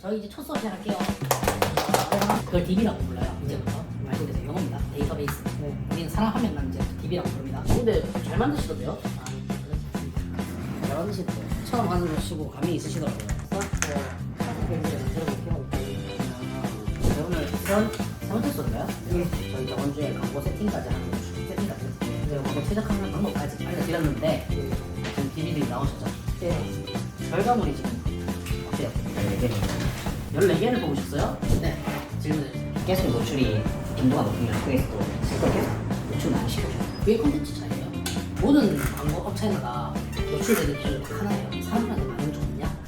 저희 이제 첫 수업 시작할게요. 그걸 DB라고 불러요. 이제부터 말 그대로 영어입니다. 데이터베이스. 네. 우리는 사람 한 명만 이제 DB라고 부릅니다. 근데 잘 만드시던데요? 아, 잘 만드시던데요? 처음 하는 거 치고 감이 있으시더라고요. 그래서 이제 들어볼게요. 아, 저 오늘 세, 세 번째 수업인가요? 예. 저희 저번 주에 광고 세팅까지 하는 거, 세팅까지. 그리고 광고 제작하는 방법까지 알려드렸는데 지금 DB들이 나오셨죠? 네. 결과물이 지금 어때요? 14개를 뽑으셨어요? 네. 질문해주세요. 계속 노출이 빈도가 높으면 그게또 실컷 계속 노출을 안 시켜줘요. 그게 콘텐츠 차이예요. 모든 광고 업체마다 노출되는 기준이 딱 하나예요. 사람들한테 반응 좋냐?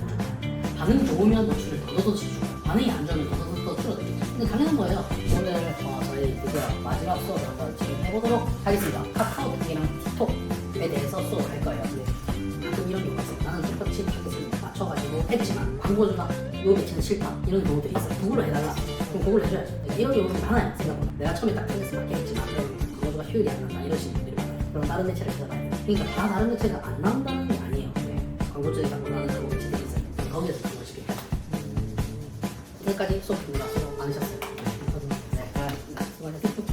반응 좋으면 노출을 더더더지 주고 반응이 안 좋으면 더더더 줄어들겠죠. 근데 당연한 거예요. 오늘 어, 저희 드디어 마지막 수업을 한번 진행해보도록 하겠습니다. 카카오톡이랑 틱톡에 대해서 수업을 할 거예요. 가끔 이런 경우가 있어요. 나는 틱톡 치 타겟을 맞춰가지고 했지만 광고주가 요 매체는 싫다 이런 경우들이 있어요. 구글로 해달라. 그럼 구글로 해줘야죠. 이런 경우는 많아요. 생각보다 내가 처음에 딱 타겟을 맞게 했지만 광고주가 효율이 안 난다 이러시는 분들이 많아요. 그럼 다른 매체를 찾아봐야 돼요. 그러니까 다 다른 매체가 안 나온다는 게 아니에요. 광고주에서 원하는 그런 매체들이 있어요. 거기에서 광고 시킬게요. 여기까지 수업입니다. 수고 많으셨어요. 네. 수고하셨습니다.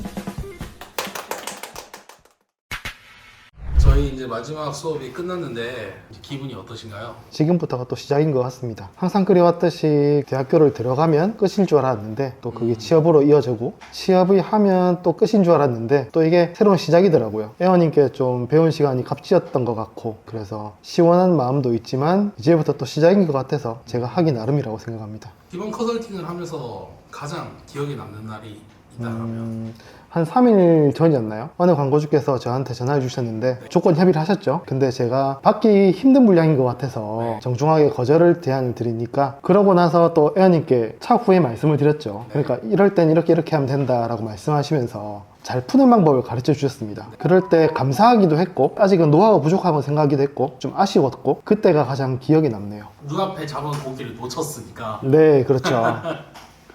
이제 마지막 수업이 끝났는데 이제 기분이 어떠신가요? 지금부터가 또 시작인 것 같습니다. 항상 그래왔듯이 대학교를 들어가면 끝일 줄 알았는데 또 그게 취업으로 이어지고 취업이 하면 또 끝인 줄 알았는데 또 이게 새로운 시작이더라고요. 애원님께 좀 배운 시간이 값지었던 것 같고 그래서 시원한 마음도 있지만 이제부터 또 시작인 것 같아서 제가 하기 나름이라고 생각합니다. 이번 컨설팅을 하면서 가장 기억에 남는 날이 있다면 음, 한 3일 전이었나요? 어느 광고주께서 저한테 전화를 주셨는데 조건 협의를 하셨죠. 근데 제가 받기 힘든 분량인 것 같아서 네. 정중하게 거절을 대안을 드리니까 그러고 나서 또 애원님께 차후에 말씀을 드렸죠. 그러니까 이럴 땐 이렇게 이렇게 하면 된다라고 말씀하시면서 잘 푸는 방법을 가르쳐 주셨습니다. 그럴 때 감사하기도 했고 아직은 노하우가 부족하고 생각하기도 했고 좀 아쉬웠고 그때가 가장 기억에 남네요. 눈앞에 잡은 고기를 놓쳤으니까 네, 그렇죠.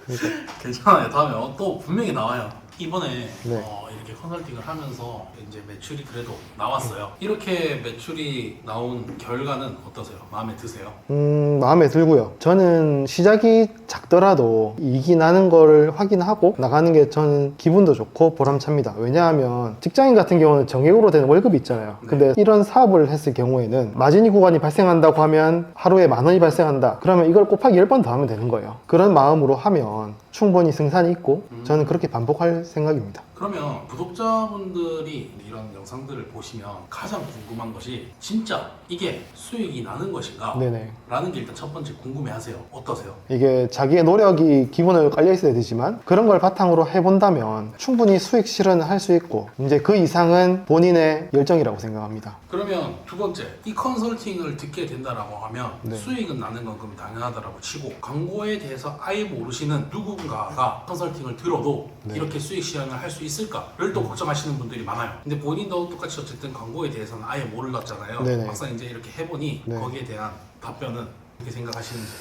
괜찮아요. 다음에 또 분명히 나와요. 이번에 네. 어, 이렇게 컨설팅을 하면서 이제 매출이 그래도 나왔어요. 이렇게 매출이 나온 결과는 어떠세요? 마음에 드세요? 음, 마음에 들고요. 저는 시작이 작더라도 이익이 나는 걸 확인하고 나가는 게 저는 기분도 좋고 보람찹니다. 왜냐하면 직장인 같은 경우는 정액으로 되는 월급이 있잖아요. 근데 이런 사업을 했을 경우에는 마진이 구간이 발생한다고 하면 하루에 만 원이 발생한다. 그러면 이걸 곱하기 10번 더 하면 되는 거예요. 그런 마음으로 하면 충분히 승산이 있고 저는 그렇게 반복할 생각입니다. 그러면 구독자분들이 이런 영상들을 보시면 가장 궁금한 것이 진짜 이게 수익이 나는 것인가? 네네. 라는 게 일단 첫 번째 궁금해하세요. 어떠세요? 이게 자기의 노력이 기본으로 깔려 있어야 되지만 그런 걸 바탕으로 해본다면 충분히 수익 실현을 할 수 있고 이제 그 이상은 본인의 열정이라고 생각합니다. 그러면 두 번째, 이 컨설팅을 듣게 된다라고 하면 네. 수익은 나는 건 그럼 당연하다라고 치고 광고에 대해서 아예 모르시는 누군가가 컨설팅을 들어도 네. 이렇게 수익 실현을 할 수 있 을까를 또 걱정하시는 분들이 많아요. 근데 본인도 똑같이 어쨌든 광고에 대해서는 아예 몰랐잖아요. 네네. 막상 이제 이렇게 해보니 네. 거기에 대한 답변은 어떻게 생각하시는지.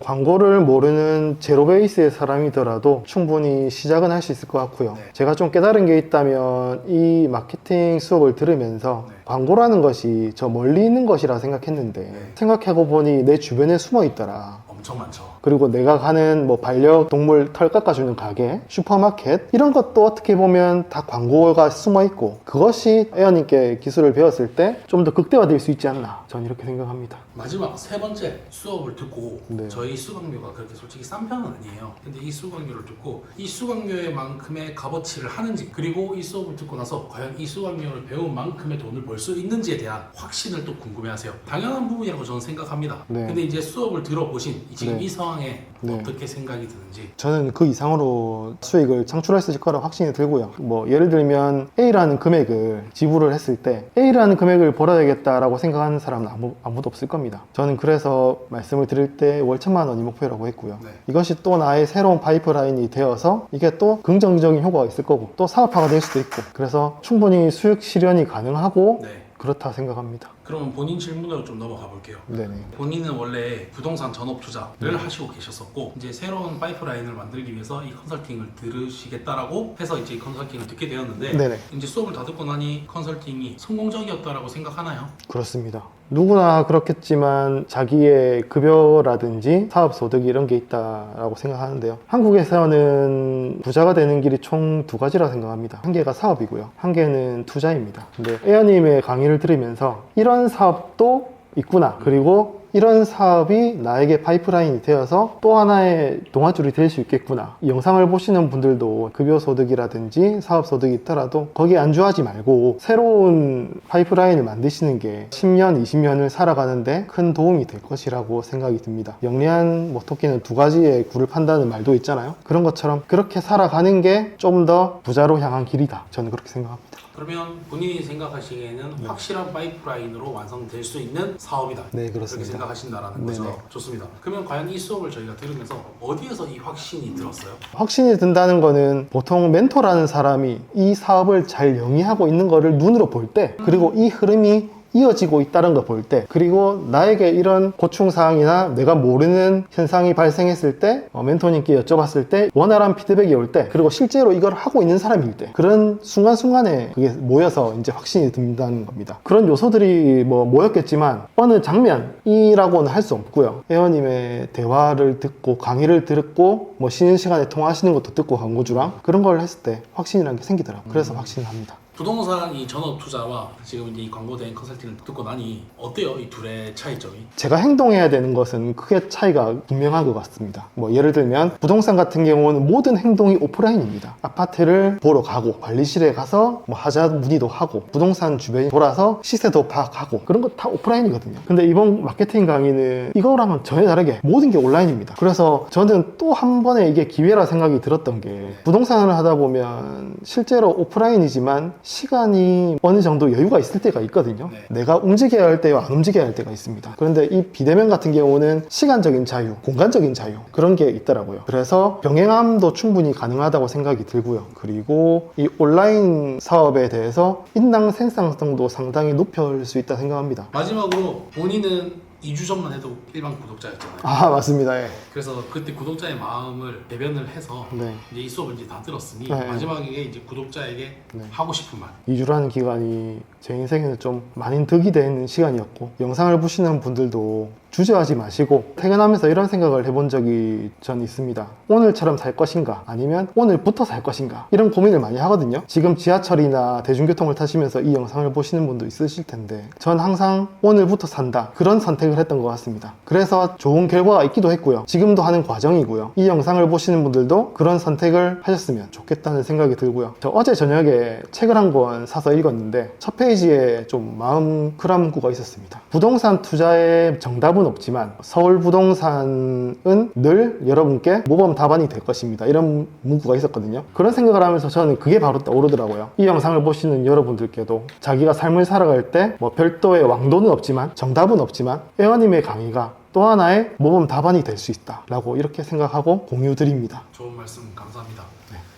광고를 모르는 제로 베이스의 사람이더라도 충분히 시작은 할 수 있을 것 같고요. 네. 제가 좀 깨달은 게 있다면 이 마케팅 수업을 들으면서 네. 광고라는 것이 저 멀리 있는 것이라 생각했는데 네. 생각하고 보니 내 주변에 숨어 있더라. 엄청 많죠. 그리고 내가 가는 뭐 반려동물 털 깎아주는 가게, 슈퍼마켓 이런 것도 어떻게 보면 다 광고가 숨어 있고 그것이 에어님께 기술을 배웠을 때 좀 더 극대화될 수 있지 않나 저는 이렇게 생각합니다. 마지막 세 번째 수업을 듣고 네. 저희 수강료가 그렇게 솔직히 싼 편은 아니에요. 근데 이 수강료를 듣고 이 수강료만큼의 값어치를 하는지 그리고 이 수업을 듣고 나서 과연 이 수강료를 배운 만큼의 돈을 벌 수 있는지에 대한 확신을 또 궁금해하세요. 당연한 부분이라고 저는 생각합니다. 네. 근데 이제 수업을 들어보신 이- 지금 네. 이 상황 에 네. 어떻게 생각이 드는지 저는 그 이상으로 수익을 창출할 수 있을 거라 확신이 들고요. 뭐 예를 들면 A라는 금액을 지불을 했을 때 A라는 금액을 벌어야겠다라고 생각하는 사람은 아무, 아무도 없을 겁니다. 저는 그래서 말씀을 드릴 때 월 천만 원이 목표라고 했고요. 네. 이것이 또 나의 새로운 파이프라인이 되어서 이게 또 긍정적인 효과가 있을 거고 또 사업화가 될 수도 있고 그래서 충분히 수익 실현이 가능하고 네. 그렇다 생각합니다. 그러면 본인 질문으로 좀 넘어가 볼게요. 네네. 본인은 원래 부동산 전업 투자를 하시고 계셨었고 이제 새로운 파이프라인을 만들기 위해서 이 컨설팅을 들으시겠다라고 해서 이제 이 컨설팅을 듣게 되었는데 네네. 이제 수업을 다 듣고 나니 컨설팅이 성공적이었다라고 생각하나요? 그렇습니다. 누구나 그렇겠지만 자기의 급여라든지 사업 소득 이런 게 있다라고 생각하는데요. 한국에서는 부자가 되는 길이 총 두 가지라 생각합니다. 한 개가 사업이고요. 한 개는 투자입니다. 근데 에어님의 강의를 들으면서 이런 사업도 있구나. 그리고 이런 사업이 나에게 파이프라인이 되어서 또 하나의 동아줄이 될 수 있겠구나. 이 영상을 보시는 분들도 급여 소득이라든지 사업 소득이 있더라도 거기에 안주하지 말고 새로운 파이프라인을 만드시는 게 10년, 20년을 살아가는데 큰 도움이 될 것이라고 생각이 듭니다. 영리한 뭐 토끼는 두 가지의 굴을 판다는 말도 있잖아요. 그런 것처럼 그렇게 살아가는 게 좀 더 부자로 향한 길이다. 저는 그렇게 생각합니다. 그러면 본인이 생각하시기에는 확실한 파이프라인으로 완성될 수 있는 사업이다. 네, 그렇습니다. 생각하신다라는 네네. 거죠. 좋습니다. 그러면 과연 이 수업을 저희가 들으면서 어디에서 이 확신이 들었어요? 확신이 든다는 거는 보통 멘토라는 사람이 이 사업을 잘 영위하고 있는 거를 눈으로 볼 때 그리고 이 흐름이 이어지고 있다는 걸 볼 때 그리고 나에게 이런 고충 사항이나 내가 모르는 현상이 발생했을 때 어, 멘토님께 여쭤봤을 때 원활한 피드백이 올 때 그리고 실제로 이걸 하고 있는 사람일 때 그런 순간순간에 그게 모여서 이제 확신이 든다는 겁니다. 그런 요소들이 뭐 모였겠지만 어느 장면이라고는 할 수 없고요. 회원님의 대화를 듣고 강의를 듣고 뭐 쉬는 시간에 통화하시는 것도 듣고 광고주랑 그런 걸 했을 때 확신이라는 게 생기더라고요. 그래서 확신을 합니다 부동산 이 전업 투자와 지금 이제 이 광고 대행 컨설팅을 듣고 나니 어때요? 이 둘의 차이점이? 제가 행동해야 되는 것은 크게 차이가 분명한 것 같습니다. 뭐 예를 들면 부동산 같은 경우는 모든 행동이 오프라인입니다. 아파트를 보러 가고 관리실에 가서 뭐 하자 문의도 하고 부동산 주변에 돌아서 시세도 파악하고 그런 거 다 오프라인이거든요. 근데 이번 마케팅 강의는 이거랑은 전혀 다르게 모든 게 온라인입니다. 그래서 저는 또 한 번의 이게 기회라 생각이 들었던 게 부동산을 하다 보면 실제로 오프라인이지만 시간이 어느 정도 여유가 있을 때가 있거든요. 네. 내가 움직여야 할 때와 안 움직여야 할 때가 있습니다. 그런데 이 비대면 같은 경우는 시간적인 자유, 공간적인 자유 그런 게 있더라고요. 그래서 병행함도 충분히 가능하다고 생각이 들고요. 그리고 이 온라인 사업에 대해서 인당 생산성도 상당히 높일 수 있다 생각합니다. 마지막으로 본인은 2주 전만 해도 일반 구독자였잖아요. 아 맞습니다. 예. 그래서 그때 구독자의 마음을 대변을 해서 네. 이제 이 수업을 이제 다 들었으니 네. 마지막에 이제 구독자에게 네. 하고 싶은 말. 2주라는 기간이 제 인생에는 좀 많이 득이 되는 시간이었고 영상을 보시는 분들도 주저하지 마시고 퇴근하면서 이런 생각을 해본 적이 전 있습니다. 오늘처럼 살 것인가 아니면 오늘부터 살 것인가 이런 고민을 많이 하거든요. 지금 지하철이나 대중교통을 타시면서 이 영상을 보시는 분도 있으실 텐데 전 항상 오늘부터 산다 그런 선택을 했던 것 같습니다. 그래서 좋은 결과가 있기도 했고요. 지금도 하는 과정이고요. 이 영상을 보시는 분들도 그런 선택을 하셨으면 좋겠다는 생각이 들고요. 저 어제 저녁에 책을 한 권 사서 읽었는데 첫 페이지 에 좀 마음 크람구가 있었습니다. 부동산 투자의 정답은 없지만 서울 부동산은 늘 여러분께 모범 답안이 될 것입니다. 이런 문구가 있었거든요. 그런 생각을 하면서 저는 그게 바로 떠오르더라고요. 이 영상을 보시는 여러분들께도 자기가 삶을 살아갈 때 뭐 별도의 왕도는 없지만 정답은 없지만 에어님의 강의가 또 하나의 모범 답안이 될 수 있다라고 이렇게 생각하고 공유 드립니다. 좋은 말씀 감사합니다.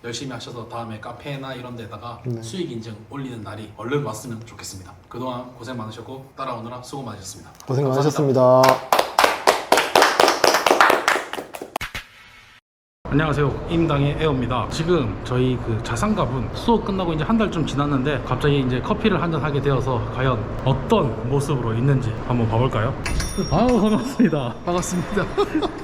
열심히 하셔서 다음에 카페나 이런 데다가 네. 수익 인증 올리는 날이 얼른 왔으면 좋겠습니다. 그동안 고생 많으셨고 따라오느라 수고 많으셨습니다. 고생 감사합니다. 많으셨습니다. 안녕하세요. 임당의 에어입니다. 지금 저희 그 자산갑은 수업 끝나고 이제 한 달쯤 지났는데 갑자기 이제 커피를 한 잔 하게 되어서 과연 어떤 모습으로 있는지 한번 봐볼까요? 아우 반갑습니다. 반갑습니다.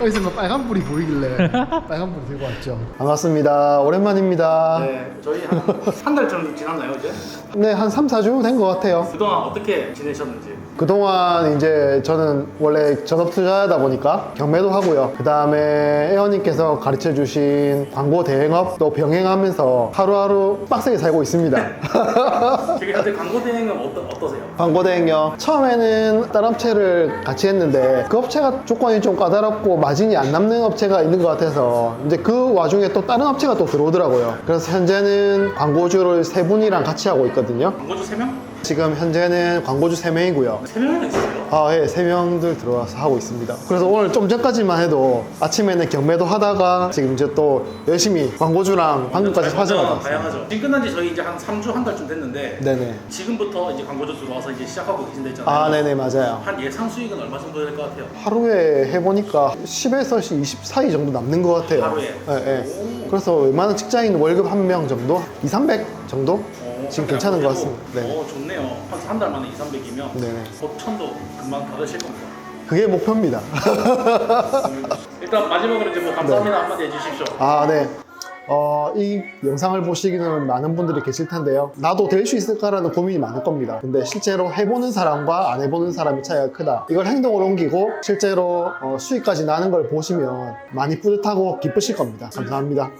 어디서 뭐 빨간 불이 보이길래 빨간 불 들고 왔죠. 반갑습니다. 오랜만입니다. 네, 저희 한 한달 정도 지났나요 이제? 네, 한 3, 4주 된 것 같아요. 그동안 어떻게 지내셨는지? 그동안 이제 저는 원래 전업 투자하다 보니까 경매도 하고요. 그 다음에 에어님께서 가르쳐 주신 광고 대행업도 병행하면서 하루하루 빡세게 살고 있습니다. 지금 현재 광고 대행은 어떠, 어떠세요? 광고 대행요. 처음에는 다른 업체를 같이 했는데 그 업체가 조건이 좀 까다롭고 마진이 안 남는 업체가 있는 것 같아서 이제 그 와중에 또 다른 업체가 또 들어오더라고요. 그래서 현재는 광고주를 세 분이랑 같이 하고 있거든요. 광고주 3명? 지금 현재는 광고주 3명이고요. 세 명이나 있어요? 아, 예, 세 명들 들어와서 하고 있습니다. 그래서 오늘 좀 전까지만 해도 아침에는 경매도 하다가 지금 이제 또 열심히 광고주랑 방금까지 화제가. 다양하죠. 지금 끝난 지 저희 이제 한 3주 한 달쯤 됐는데 네네. 지금부터 이제 광고주 들어와서 이제 시작하고 계신다 했잖아요. 아, 네네, 맞아요. 한 예상 수익은 얼마 정도 될 것 같아요? 하루에 해보니까 10에서 20 사이 정도 남는 것 같아요. 하루에? 예, 예. 그래서 웬만한 직장인 월급 한 명 정도? 2, 300 정도? 어, 지금 괜찮은 것 같습니다. 네. 어, 좋네요. 한 한 달 만에 2, 300이면 네네. 곧 천도 금방 받으실 겁니다. 그게 목표입니다. 일단 마지막으로 이제 뭐 감사합니다 한마디 해주십시오. 아, 네. 어, 이 영상을 보시기는 많은 분들이 계실 텐데요. 나도 될 수 있을까라는 고민이 많을 겁니다. 근데 실제로 해보는 사람과 안 해보는 사람의 차이가 크다. 이걸 행동으로 옮기고 실제로 어, 수익까지 나는 걸 보시면 많이 뿌듯하고 기쁘실 겁니다. 감사합니다.